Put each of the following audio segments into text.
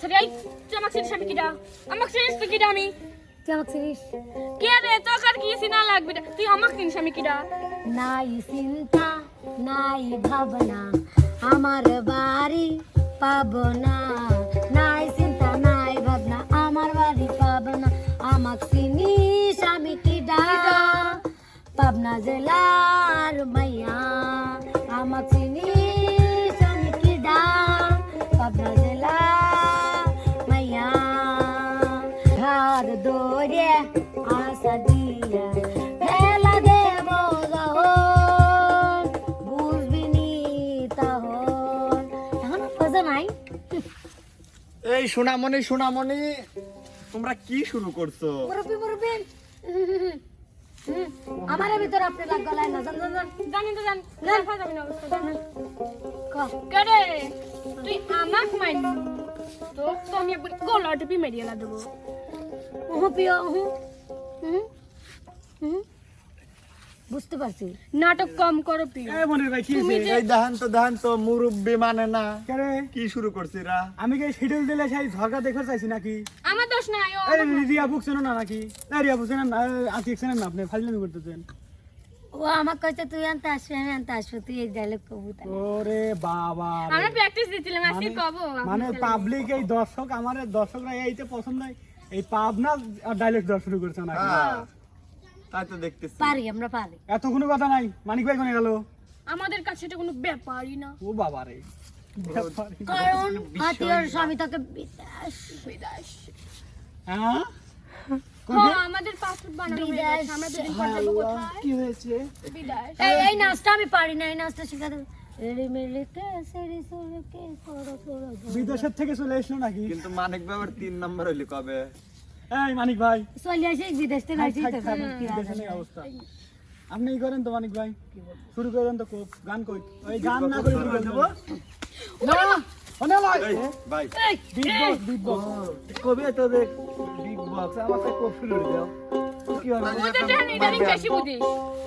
Sorry এই তুই আমাকে চিনিস আমি কিডা? আমাকে চিনিস তুই কিডা আমি? তুই আমাকে চিনিস? কে রে? তোর আর কি চিনা লাগবে তুই আমাকে চিনিস আমি কিডা? নাই চিন্তা নাই ভাবনা আমার বাড়ি পাবনা নাই চিন্তা নাই ভাবনা আমার বাড়ি পাবনা আমাক চিনিস আমি কিডা? পাবনা জেলার মাইয়া আমাক সোনামণি সোনামণি। তোমরা কি শুরু করছ? মুরব্বি মুরব্বি। আমার ভিতর আপনি লাগ গলায় না জান জান জান জানি তো জান দেখা যাবে না অবস্থা জান ক কে? রে তুই আমাকে মারবি তো তো আমি একবার গলা টিপি মেরিয়ে লা দেবো। উহু পিও উহু। উহু উহু। বুঝতে পারছি। নাটক কম করো প্রিয় এ মনির ভাই কি এই দেখান তো দেখান তো মুরব্বি মানে না। কেরে কি শুরু করছি রা? আমি কি শিডিউল দিলে সেই ঝরকা দেখতে চাইছি নাকি? আমার দোষ নাই ও এই রিয়া বুক চেনো না নাকি? না রিয়া বুক না আতি না আপনি? করতেছেন। ও আমাকে কইছে তুই আনতে আসবি আমি আনতে আসব তুই এই ডায়লগ ওরে বাবা আমরা প্র্যাকটিস দিছিলাম আজকে মানে- কব মানে পাবলিক এই দর্শক আমার দর্শকরা এইতে পছন্দ হয় এই পাবনা ডাইলেক্ট দেওয়া শুরু করছে না তাই তো দেখতেছি। পারি আমরা পারি। এতক্ষণ কথা নাই মানিক ভাই কোনে গেল? আমাদের কাছে এটা কোনো ব্যাপারই না। ও বাবা রে। কারণ আত্মীয়র স্বামী তাকে বিদাস হ্যাঁ? আমাদের পাসপোর্ট বানানো গেছে আমরা দুদিন পর যাব কোথায়? কি হয়েছে? বিদাস এই এই নাচটা আমি পারি না এই বিদেশের থেকে চলে এসলো নাকি? কিন্তু মানিক বাবার তিন নাম্বার হইলি কবে? এই মানিক ভাই। চলে আসে বিদেশ থেকে আসি অবস্থা। আপনি ই করেন তো মানিক ভাই? শুরু করেন তো কোপ গান কই ওই গান না করে শুরু করে দেবো না! ওনে লয় এই ভাই। বিগ বস বিগ বস কবি তো দেখ বিগ বক্স আমাকে খুব শুরু দাও কি হবে? ওদের জানি জানি বেশি বুঝিস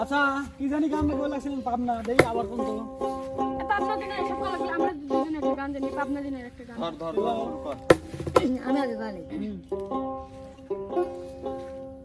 আচ্ছা কি জানি গান বলে পাবনা দেই আবার কোন তো পাবনা করা কি আমরা দুজন একটা গান জানি পাবনা দিনের একটা গান। ধর ধর ধর, আমি আগে গালি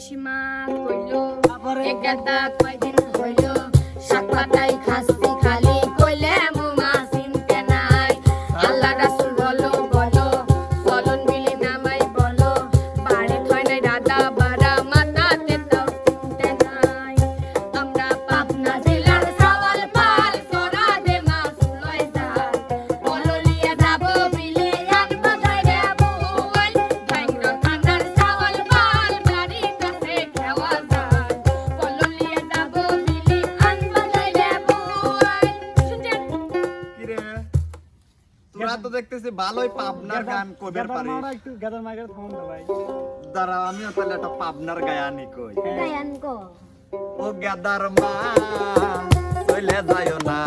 ভাই বীরবসী মা দেখতেছি ভালোই পাবনার গান কবের পারি একটু গাদার ভাই। দাঁড়া আমি তাহলে একটা পাবনার গায়ানি কই। গায়ান ও গাদার মা চলে যায় না।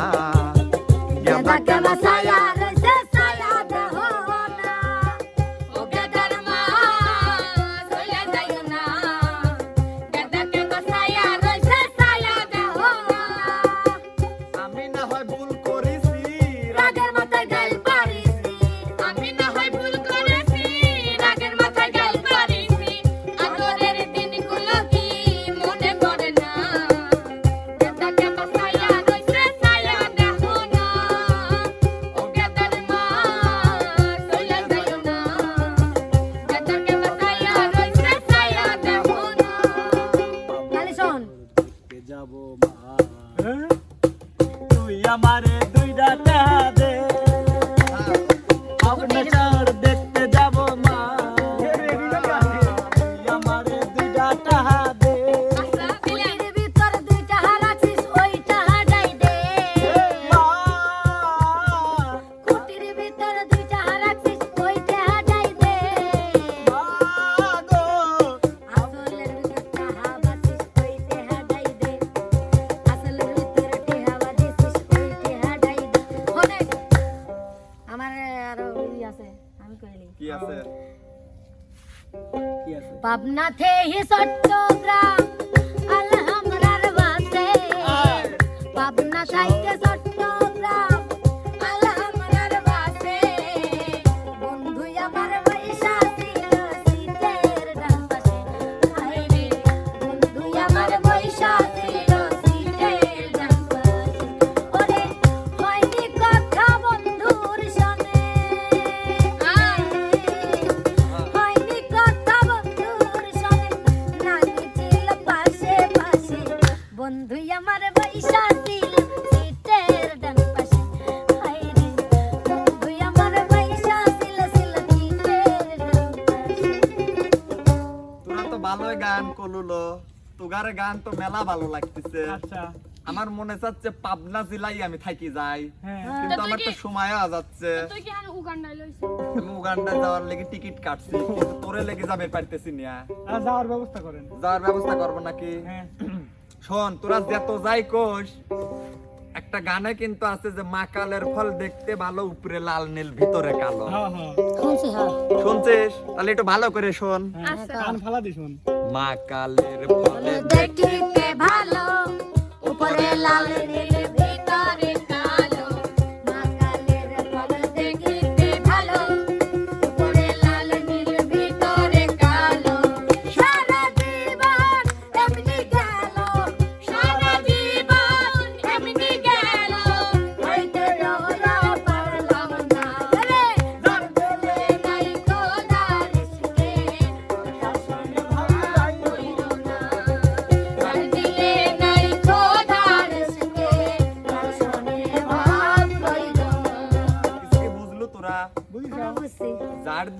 আমি কইলি কি আছে কি আছে পাবনা থে হি চট্টগ্রাম আলহামরার বাসে পাবনা সাইতে তোগার গান তো মেলা ভালো লাগতেছে। আচ্ছা। আমার মনে চাচ্ছে পাবনা জেলায় আমি থাকি যাই। হ্যাঁ। কিন্তু আমার তো সময় যাচ্ছে। আমি উগান্ডায় যাওয়ার লেগে টিকিট কাটছি কিন্তু তোরে লেগে যাবে পারতেছি না। যাওয়ার ব্যবস্থা করেন। যাওয়ার ব্যবস্থা করব নাকি? হ্যাঁ। শোন তোরা যেত যাই কোষ একটা গানে কিন্তু আছে যে মা কালের ফল দেখতে ভালো উপরে লাল নীল ভিতরে কালো। হ্যাঁ, শুনছিস? তাহলে একটু ভালো করে শোন। কান ফালা দি শোন। মা কালের দেখতে ভালো উপরে লাল নীল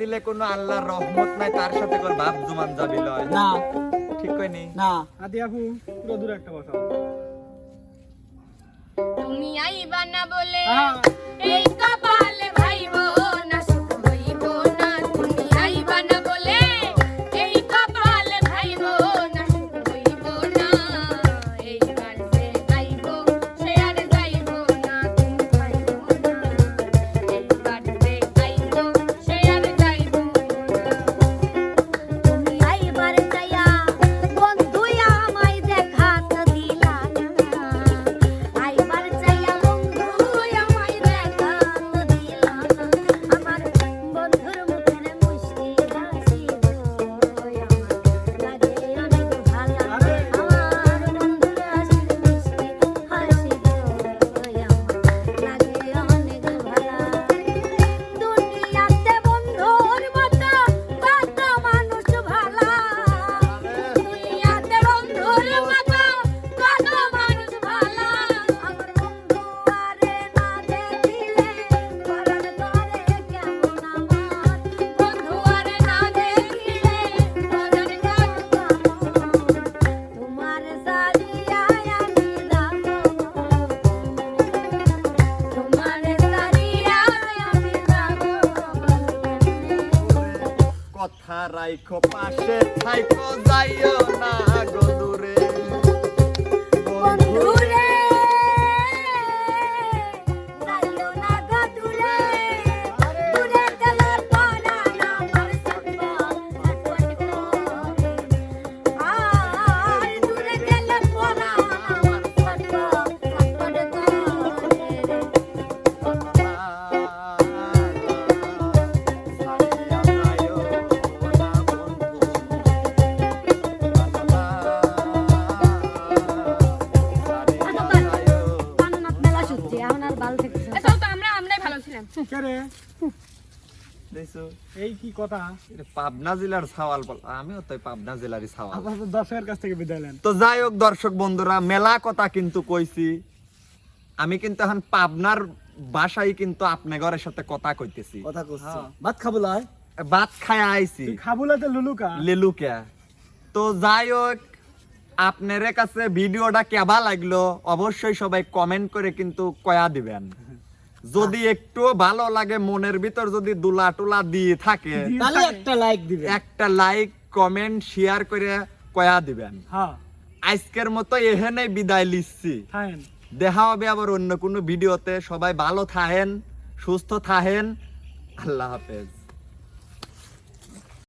দিলে কোনো আল্লাহর রহমত নাই তার সাথে কোন বাপ জুমান যাবি লয়। না। ঠিক কইনি? না। আদি আপু পুরো দূরে একটা বসাও তুমি আইবা না বলে হ্যাঁ। এই তো থাইকো পাশে থাইকো যাইও না। রে। তো আমি কিন্তু এখন পাবনার কিন্তু আপনার ঘরের সাথে কথা কইতেছি। হ্যাঁ। ভাত লুলুকা? লেলুকা। তো যাই হোক আপনার কাছে ভিডিওটা কেবা লাগল অবশ্যই সবাই কমেন্ট করে কিন্তু কয়া দিবেন। যদি একটু ভালো লাগে মনের ভিতর যদি দুলা টুলা দিয়ে থাকে তাহলে একটা লাইক দিবেন। একটা লাইক কমেন্ট শেয়ার করে কয়া দিবেন। হ্যাঁ। আজকের মতো এখানেই বিদায় লিখছি দেখা হবে আবার অন্য কোনো ভিডিওতে। সবাই ভালো থাহেন সুস্থ থাহেন। আল্লাহ হাফেজ।